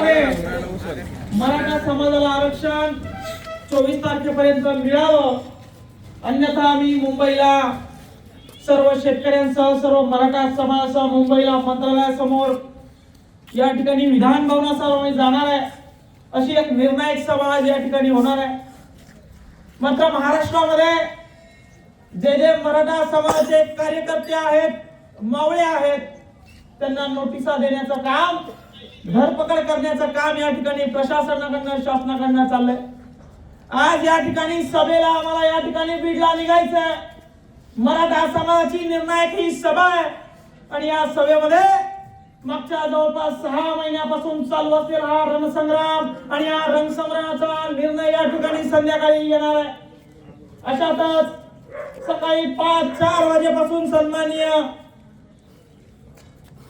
महाराष्ट्रामध्ये मराठा समाजाला आरक्षण चोवीस तारखेपर्यंत मिळावं. अन्यथा आम्ही मुंबईला सर्व शेतकऱ्यांसह सर्व मराठा समाजासह मुंबईला मंत्रालयासमोर या ठिकाणी विधान भवनासमोर जाणार आहे. अशी एक निर्णायक सभा आज या ठिकाणी होणार आहे. मात्र महाराष्ट्रामध्ये जे जे मराठा समाजाचे कार्यकर्ते आहेत मावळे आहेत त्यांना नोटिसा देण्याचं काम धरपकड करण्याचं काम या ठिकाणी प्रशासनाकडनं शासनाकडनं चाललंय. आज या ठिकाणी सभेला आम्हाला या ठिकाणी बीडला निघायचंय. मराठा समाजाची निर्णायक ही सभा आहे. आणि या सभेमध्ये मागच्या जवळपास सहा महिन्यापासून चालू असलेला हा रणसंग्राम आणि या रणसंग्रामाचा निर्णय या ठिकाणी संध्याकाळी येणार आहे. अशातच सकाळी पाच चार वाजेपासून सन्माननीय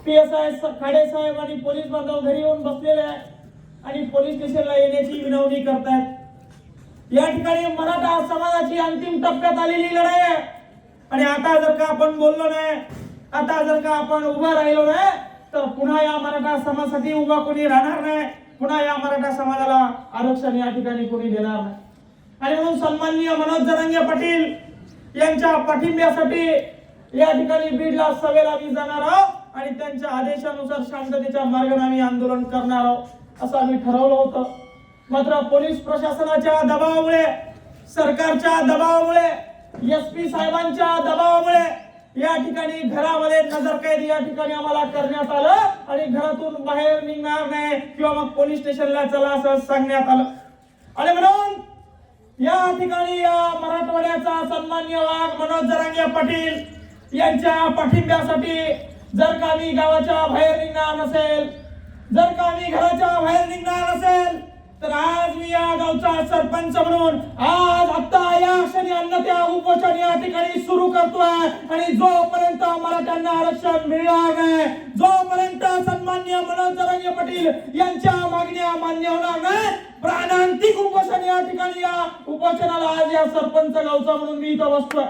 पी एस आय खाडे साहेब आणि पोलीस बांधव घरी येऊन बसलेले आहेत आणि पोलीस स्टेशनला येण्याची विनवणी करतायत. या ठिकाणी मराठा समाजाची अंतिम टप्प्यात आलेली लढाई आहे. आणि आता जर का आपण बोललो नाही आता जर का आपण उभा राहिलो नाही तर पुन्हा या मराठा समाजासाठी उभा कोणी राहणार नाही. पुन्हा या मराठा समाजाला आरक्षण या ठिकाणी कोणी देणार नाही. आणि म्हणून सन्माननीय मनोज जरंगे पाटील यांच्या पाठिंब्यासाठी या ठिकाणी बीडला सभेला मी जाणार आहोत. आणि त्यांच्या आदेशानुसार शांततेच्या मार्गाने आम्ही आंदोलन करणार आहोत असं आम्ही ठरवलं होतं. मात्र पोलीस प्रशासनाच्या दबावामुळे सरकारच्या दबावामुळे एस पी साहेबांच्या दबावामुळे या ठिकाणी घरामध्ये नजरकैद या ठिकाणी आम्हाला करण्यात आलं आणि घरातून बाहेर निघणार नाही किंवा मग पोलीस स्टेशनला चला असं सांगण्यात आलं. आणि म्हणून या ठिकाणी या मराठवाड्याचा सन्मान्य वाघ मनोज जरांगे पाटील यांच्या पाठिंब्यासाठी जर का मी गावाच्या बाहेर निघणार नसेल जर का मी घराच्या बाहेर निघणार नसेल तर आज मी या गावचा सरपंच म्हणून आज आता या क्षणी अन्न त्या उपोषण या ठिकाणी सुरू करतोय आणि जोपर्यंत मराठ्यांना आरक्षण मिळणार नाही जोपर्यंत सन्मान्य मनोज जरांगे पाटील यांच्या मागण्या मान्य होणार नाही प्राणांतिक उपोषण या ठिकाणी या उपोषणाला आज या सरपंच गावचा म्हणून मी इथं बसतोय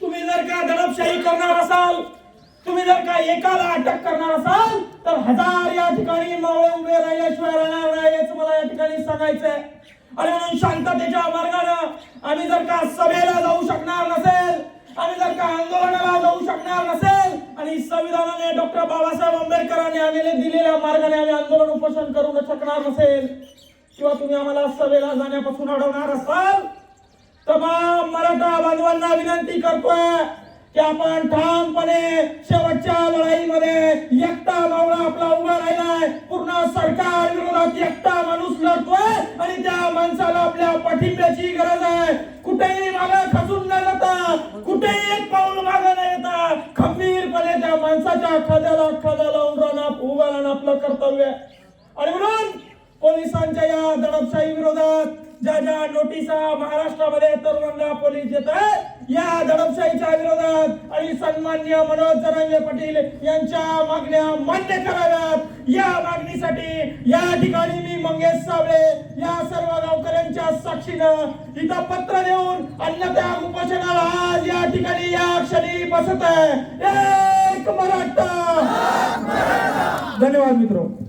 तुम्ही जर का दडपशाही करणार असाल तुम्ही जर का एकाला अटक करणार असाल तर हजार या ठिकाणी मावळे उभे राहिल्याशिवाय राहणार नाही याच मला या ठिकाणी सांगायचंय. आणि म्हणून शांततेच्या मार्गानं आम्ही जर का सभेला जाऊ शकणार नसेल आम्ही जर का आंदोलनाला जाऊ शकणार नसेल आणि संविधानाने डॉक्टर बाबासाहेब आंबेडकरांनी आम्हाला दिलेल्या मार्गाने आम्ही आंदोलन उपोषण करू शकणार नसेल किंवा तुम्ही आम्हाला सभेला जाण्यापासून अडवणार असाल तर मराठा बांधवांना विनंती करतोय की आपण ठामपणे शेवटच्या लढाईमध्ये एकटा मावळा आपला उभा राहिलाय. पूर्ण सरकार विरोधात एकटा माणूस लढतोय आणि त्या माणसाला आपल्या पाठिंब्याची गरज आहे. कुठेही मागे खचून न जाता कुठेही एक पाऊल मागे न येता खंबीरपणे त्या माणसाच्या खाद्याला खाद्या लावून राहणं उभा राहणं आपलं कर्तव्य आणि म्हणून पोलिसांच्या या दडपशाही विरोधात ज्या ज्या नोटिसा महाराष्ट्रामध्ये तरुणांना पोलीस देत आहेत या दडपशाहीच्या विरोधात आणि सन्मान्य मनोज जरांगे पाटील यांच्या मागण्या मान्य कराव्यात. या मागणीसाठी या ठिकाणी मी मंगेश साबळे या सर्व गावकऱ्यांच्या साक्षीनं इथं पत्र देऊन अन्नत्याग उपोषणाला आज या ठिकाणी या क्षणी बसत आहे. एक मराठा! धन्यवाद मित्र.